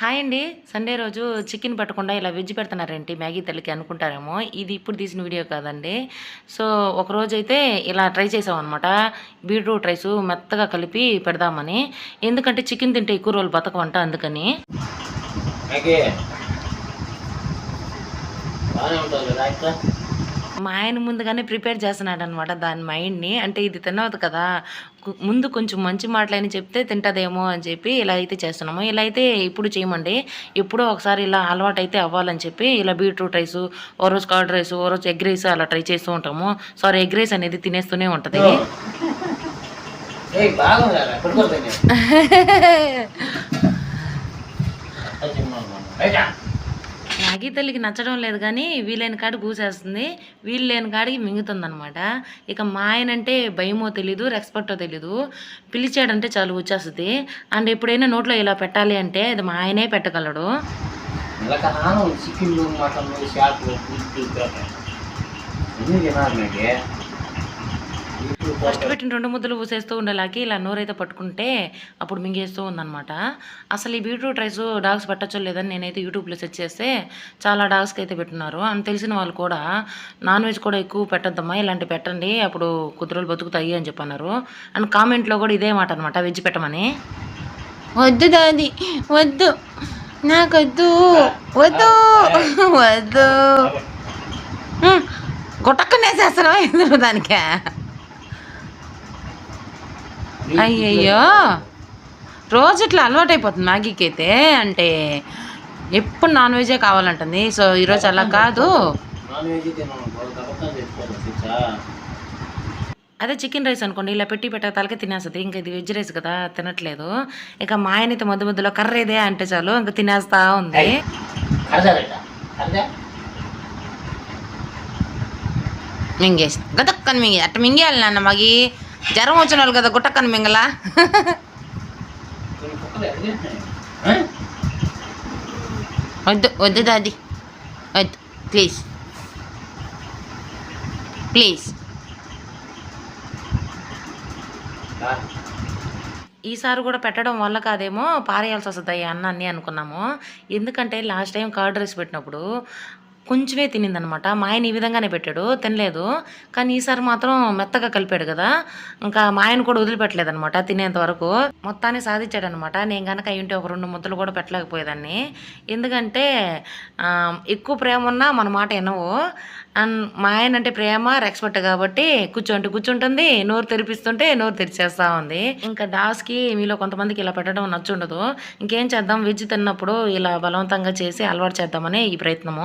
Hi అండి. Sunday రోజు chicken పెట్టకుండా ఇలా వెజ్ పెడుతున్నారేంటి? మ్యాగీ తల్లికి అనుకుంటారేమో. ఇది ఇప్పుడు తీసిన వీడియో కాదండి. సో ఒకరోజైతే ఇలా ట్రై చేసామన్నమాట. బీట్రూట్ రైస్ మెత్తగా కలిపి పెడదామని. ఎందుకంటే చికెన్ తింటే ఎక్కువ రోజులు బతకమంట అందుకని. బాగానే ఉంటుంది మా ఆయన ముందుగానే ప్రిపేర్ చేస్తున్నాడు అనమాట దాని మైండ్ని. అంటే ఇది తినవద్దు కదా. ముందు కొంచెం మంచి మాటలని చెప్తే తింటదేమో అని చెప్పి ఇలా అయితే చేస్తున్నాము. ఇలా అయితే ఇప్పుడు చేయమండి. ఎప్పుడో ఒకసారి ఇలా అలవాటు అయితే అవ్వాలని చెప్పి ఇలా బీట్రూట్ రైస్ ఓ రోజు కర్డ్ రైస్ ఓ రోజు ఎగ్ రైస్ అలా ట్రై చేస్తూ ఉంటాము. సారీ ఎగ్ రైస్ అనేది తినేస్తూనే ఉంటుంది. అగి తల్లికి నచ్చడం లేదు కానీ వీలైన కాడికి కూసేస్తుంది వీలు లేని కాడికి మింగుతుందనమాట ఇక మా ఆయన అంటే భయమో తెలీదు రెస్పెక్టో తెలీదు. పిలిచాడంటే చాలు వచ్చేస్తుంది. అండ్ ఎప్పుడైనా నోట్లో ఇలా పెట్టాలి అంటే అది మా ఆయనే పెట్టగలడు. చికెన్లు మటన్లు షాపులు ఫస్ట్ పెట్టిన రెండు ముద్దలు ఊసేస్తూ ఉండేలాకి ఇలా నోరైతే పట్టుకుంటే అప్పుడు మింగేస్తూ ఉందన్నమాట. అసలు ఈ బీట్రూట్ రైస్ డాగ్స్ పెట్టచ్చో లేదని నేనైతే యూట్యూబ్లో సెర్చ్ చేస్తే చాలా డాగ్స్కి అయితే పెట్టున్నారు అని తెలిసిన వాళ్ళు కూడా నాన్ వెజ్ కూడా ఎక్కువ పెట్టద్దమ్మా ఇలాంటి పెట్టండి అప్పుడు కొద్ది రోజులు బతుకుతాయి అని చెప్పన్నారు. అండ్ కామెంట్లో కూడా ఇదే మాట అనమాట వెజ్ పెట్టమని. వద్దు దాది వద్దు. నాకొద్దు వద్దు వద్దు. గుట్టక్కనేసేస్తారా ఎందుకు దానికే? అయ్యయ్యో. రోజు ఇట్లా అలవాటైపోతుంది మ్యాగీకి అయితే అంటే ఎప్పుడు నాన్ వెజే కావాలంటుంది. సో ఈరోజు అలా కాదు. అదే చికెన్ రైస్ అనుకోండి ఇలా పెట్టి పెట్టక తలకే తినేస్తుంది. ఇంకా ఇది వెజ్ రైస్ కదా తినట్లేదు. ఇక మా ఆయన అయితే మధ్య మధ్యలో కర్రేదే అంటే చాలు ఇంకా తినేస్తా ఉంది. మింగేసి గతక్కని మింగి అట్ట మింగేయాలి నాన్న మగి. జ్వరం వచ్చిన వాళ్ళు కదా గుట్టక్కని మింగలా? వద్దు వద్దు దాది వద్దు ప్లీజ్. ప్లీజ్. ఈసారి కూడా పెట్టడం వల్ల కాదేమో పారేయాల్సి వస్తుంది ఈ అన్నాన్ని అనుకున్నాము. ఎందుకంటే లాస్ట్ టైం కర్డ్ రైస్ పెట్టినప్పుడు కొంచెమే తినిందనమాట. మా ఆయన ఈ విధంగానే పెట్టాడు. తినలేదు. కానీ ఈసారి మాత్రం మెత్తగా కలిపాడు కదా. ఇంకా మా ఆయన కూడా వదిలిపెట్టలేదు అనమాట తినేంత వరకు. మొత్తాన్ని సాధించాడు అనమాట నేను కనుక అయి ఒక రెండు ముద్దలు కూడా పెట్టలేకపోయేదాన్ని. ఎందుకంటే ఎక్కువ ప్రేమ ఉన్నా మన మాట వినవు. అండ్ మా ఆయన అంటే ప్రేమ రెస్పెక్ట్ కాబట్టి కూర్చోంటే కూర్చుంటుంది. నోరు తెరిపిస్తుంటే నోరు తెరిచేస్తూ ఉంది. ఇంకా డాస్కి మీలో కొంతమందికి ఇలా పెట్టడం నచ్చుండదు. ఇంకేం చేద్దాం? వెజ్ తిన్నప్పుడు ఇలా బలవంతంగా చేసి అలవాటు చేద్దామని ఈ ప్రయత్నము.